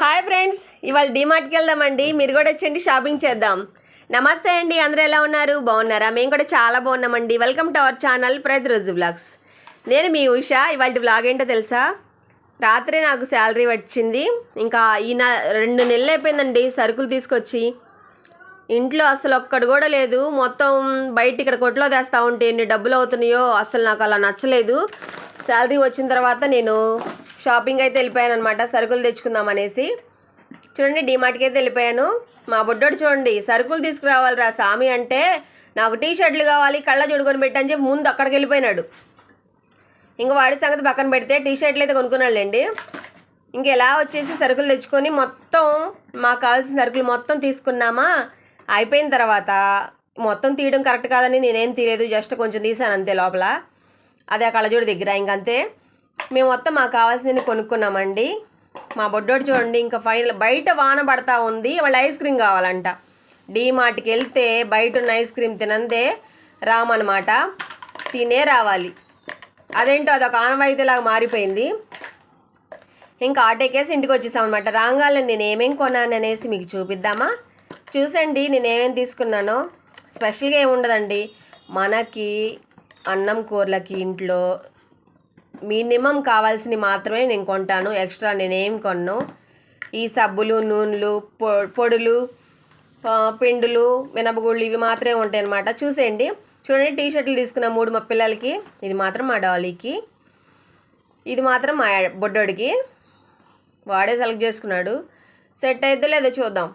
Hi friends ఇవాళ డిమార్ట్కి వెళ్దామండి. మీరు కూడా వచ్చండి షాపింగ్ చేద్దాం. నమస్తే అండి అందరూ ఎలా ఉన్నారు? బాగున్నారా? మేము కూడా చాలా బాగున్నామండి. వెల్కమ్ టు అవర్ ఛానల్ ప్రతిరోజు వ్లాగ్స్ నేను మీ ఉష. ఇవాళ వ్లాగ్ ఏంటో తెలుసా? రాత్రి నాకు శాలరీ వచ్చింది. ఇంకా ఈ నా రెండు నెలలు అయిపోయిందండి సరుకులు తీసుకొచ్చి. ఇంట్లో అసలు ఒక్కడు కూడా లేదు. మొత్తం బయట ఇక్కడ కొట్లో తెస్తా ఉంటే ఎన్ని డబ్బులు అవుతున్నాయో అసలు నాకు అలా నచ్చలేదు. శాలరీ వచ్చిన తర్వాత నేను షాపింగ్ అయితే వెళ్ళిపోయాను అనమాట సరుకులు తెచ్చుకుందాం అనేసి. చూడండి డిమార్ట్కి అయితే వెళ్ళిపోయాను. మా బుడ్డోడు చూడండి సరుకులు తీసుకురావాలిరా సామి అంటే నాకు టీ షర్ట్లు కావాలి కళ్ళ జుడుకొని పెట్టని చెప్పి ముందు అక్కడికి వెళ్ళిపోయినాడు. ఇంక వాడి సంగతి పక్కన పెడితే టీ షర్ట్లు అయితే కొనుక్కున్నాళ్ళండి ఇంక ఎలా వచ్చేసి సరుకులు తెచ్చుకొని మొత్తం మాకు కావాల్సిన సరుకులు మొత్తం తీసుకున్నామా? అయిపోయిన తర్వాత మొత్తం తీయడం కరెక్ట్ కాదని నేనేం తీయలేదు జస్ట్ కొంచెం తీసాను అంతే లోపల. అదే ఆ కళ్ళజోడు దగ్గర ఇంకంతే మేము మొత్తం మాకు కావాల్సినవి కొనుక్కున్నామండి. మా బొడ్డోడు చూడండి ఇంకా ఫైనల్ బయట వాన పడతా ఉంది. వాళ్ళు ఐస్ క్రీమ్ కావాలంట. డీమార్ట్కి వెళ్తే బయట ఉన్న ఐస్ క్రీమ్ తినందే రామన్నమాట తినే రావాలి. అదేంటో అదొక ఆనవాయితీలాగా మారిపోయింది. ఇంకా ఆటోకేసి ఇంటికి వచ్చేసామన్నమాట. రాగాలని నేను ఏమేం కొన్నాను అనేసి మీకు చూపిద్దామా? చూసండి నేను ఏమేం తీసుకున్నానో. స్పెషల్గా ఏమి ఉండదండి మనకి అన్నం కూరలకి ఇంట్లో మినిమం కావాల్సినవి మాత్రమే నేను కొంటాను. ఎక్స్ట్రా నేనేం కొన్ను. ఈ సబ్బులు నూనెలు పొ పొడులు పిండులు మినపగుళ్ళు ఇవి మాత్రమే ఉంటాయి అన్నమాట చూసేయండి. చూడండి టీ షర్ట్లు తీసుకున్న మూడు మా పిల్లలకి ఇది మాత్రం మా డాలీకి ఇది మాత్రం మా బొడ్డోడికి. వాడే సెలెక్ట్ చేసుకున్నాడు. సెట్ అయితే లేదో చూద్దాం.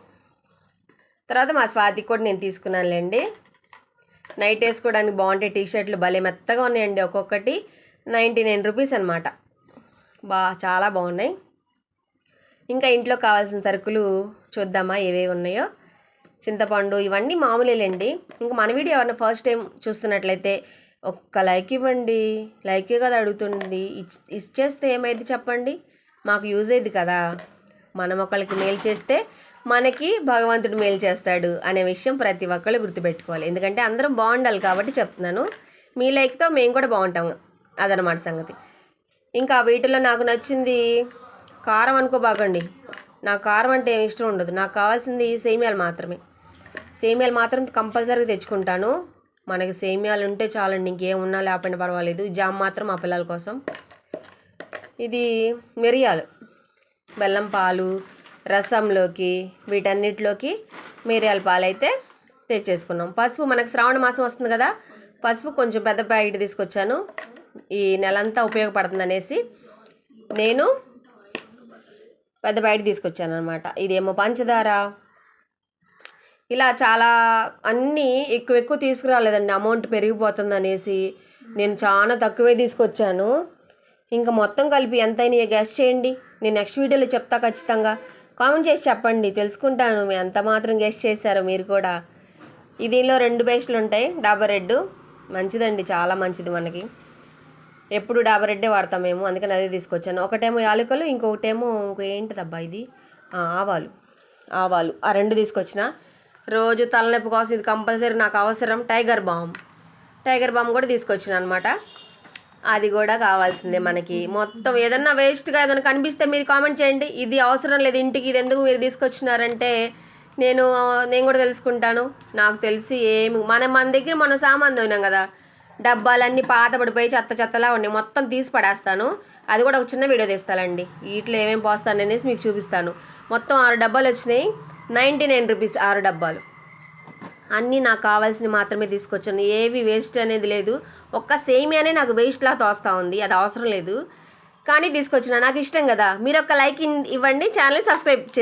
తర్వాత మా స్వాతికి కూడా నేను తీసుకున్నానులేండి. నైట్ వేసుకోవడానికి బాగుంటాయి టీ షర్ట్లు. భలే మెత్తగా ఉన్నాయండి ఒక్కొక్కటి. నైంటీ నైన్ రూపీస్ అనమాట బా చాలా బాగున్నాయి. ఇంకా ఇంట్లో కావాల్సిన సరుకులు చూద్దామా ఏవేవి ఉన్నాయో. చింతపండు ఇవన్నీ మామూలేలేండి. ఇంకా మన వీడియో ఎవరైనా ఫస్ట్ టైం చూస్తున్నట్లయితే ఒక్క లైక్ ఇవ్వండి. లైకే కదా అడుగుతుంది. ఇచ్- ఇచ్చేస్తే ఏమైంది చెప్పండి? మాకు యూజ్ అయ్యింది కదా. మనం ఒకళ్ళకి మేలు చేస్తే మనకి భగవంతుడు మేలు చేస్తాడు అనే విషయం ప్రతి ఒక్కళ్ళు గుర్తుపెట్టుకోవాలి. ఎందుకంటే అందరం బాగుండాలి కాబట్టి చెప్తున్నాను. మీ లైక్తో మేము కూడా బాగుంటాము. అదనమాట సంగతి. ఇంకా వీటిలో నాకు నచ్చింది కారం అనుకోబాకండి. నాకు కారం అంటే ఏమి ఇష్టం ఉండదు. నాకు కావాల్సింది సేమియాలు మాత్రమే. సేమియాలు మాత్రం కంపల్సరీగా తెచ్చుకుంటాను. మనకి సేమియాలు ఉంటే చాలండి ఇంకేం ఉన్నా లేకపోయినా పర్వాలేదు. జామ్ మాత్రం మా పిల్లల కోసం. ఇది మిరియాలు. బెల్లం పాలు రసంలోకి వీటన్నిటిలోకి మిరియాల పాలు అయితే తెచ్చేసుకున్నాం. పసుపు మనకు శ్రావణ మాసం వస్తుంది కదా. పసుపు కొంచెం పెద్ద ప్యాకెట్ తీసుకొచ్చాను. ఈ నెలంతా ఉపయోగపడుతుంది అనేసి నేను పెద్ద బయట తీసుకొచ్చాను అనమాట ఇదేమో పంచదార. ఇలా చాలా అన్నీ ఎక్కువ ఎక్కువ తీసుకురాలేదండి. అమౌంట్ పెరిగిపోతుంది అనేసి నేను చాలా తక్కువే తీసుకొచ్చాను. ఇంకా మొత్తం కలిపి ఎంతైనా గ్యాస్ గెస్ట్ చేయండి. నేను నెక్స్ట్ వీడియోలో చెప్తా ఖచ్చితంగా. కామెంట్ చేసి చెప్పండి. తెలుసుకుంటాను మీ ఎంత మాత్రం గెస్ట్ చేశారో మీరు కూడా. దీనిలో రెండు పేస్టులు ఉంటాయి. డాబర్ రెడ్ మంచిదండి. చాలా మంచిది మనకి. ఎప్పుడు డాబర్ రెడ్డే వాడతాం మేము అందుకని అదే తీసుకొచ్చాను. ఒకటేమో యాలకులు ఇంకొకటేమో ఇంకేంటిదబ్బా ఇది? ఆవాలు. ఆవాలు. ఆ రెండు తీసుకొచ్చిన. రోజు తలనొప్పి కోసం ఇది కంపల్సరీ నాకు అవసరం. Tiger balm. టైగర్ బామ్ కూడా తీసుకొచ్చిన అనమాట అది కూడా కావాల్సిందే మనకి. మొత్తం ఏదన్నా వేస్ట్గా ఏదైనా కనిపిస్తే మీరు కామెంట్ చేయండి. ఇది అవసరం లేదు ఇంటికి ఇది ఎందుకు మీరు తీసుకొచ్చినారంటే నేను నేను కూడా తెలుసుకుంటాను. నాకు తెలిసి ఏమి మన మన దగ్గర మనం సామాన్ తోయినాం కదా. డబ్బాలన్నీ పాత పడిపోయి చెత్త చెత్తలా ఉన్నాయి. మొత్తం తీసి పడేస్తాను. అది కూడా ఒక చిన్న వీడియో తీస్తానండి వీటిలో ఏమేమి పోస్తాను అనేసి మీకు చూపిస్తాను. మొత్తం ఆరు డబ్బాలు వచ్చినాయి. నైంటీ నైన్ రూపీస్ ఆరు డబ్బాలు. అన్నీ నాకు కావాల్సినవి మాత్రమే తీసుకొచ్చాను. ఏవి వేస్ట్ అనేది లేదు. ఒక్క సేమియానే నాకు వేస్ట్లా తోస్తూ ఉంది. అది అవసరం లేదు. కానీ తీసుకొచ్చిన. నాకు ఇష్టం కదా. మీరు ఒక లైక్ ఇన్- ఇవ్వండి. ఛానల్ సబ్స్క్రైబ్ చేసి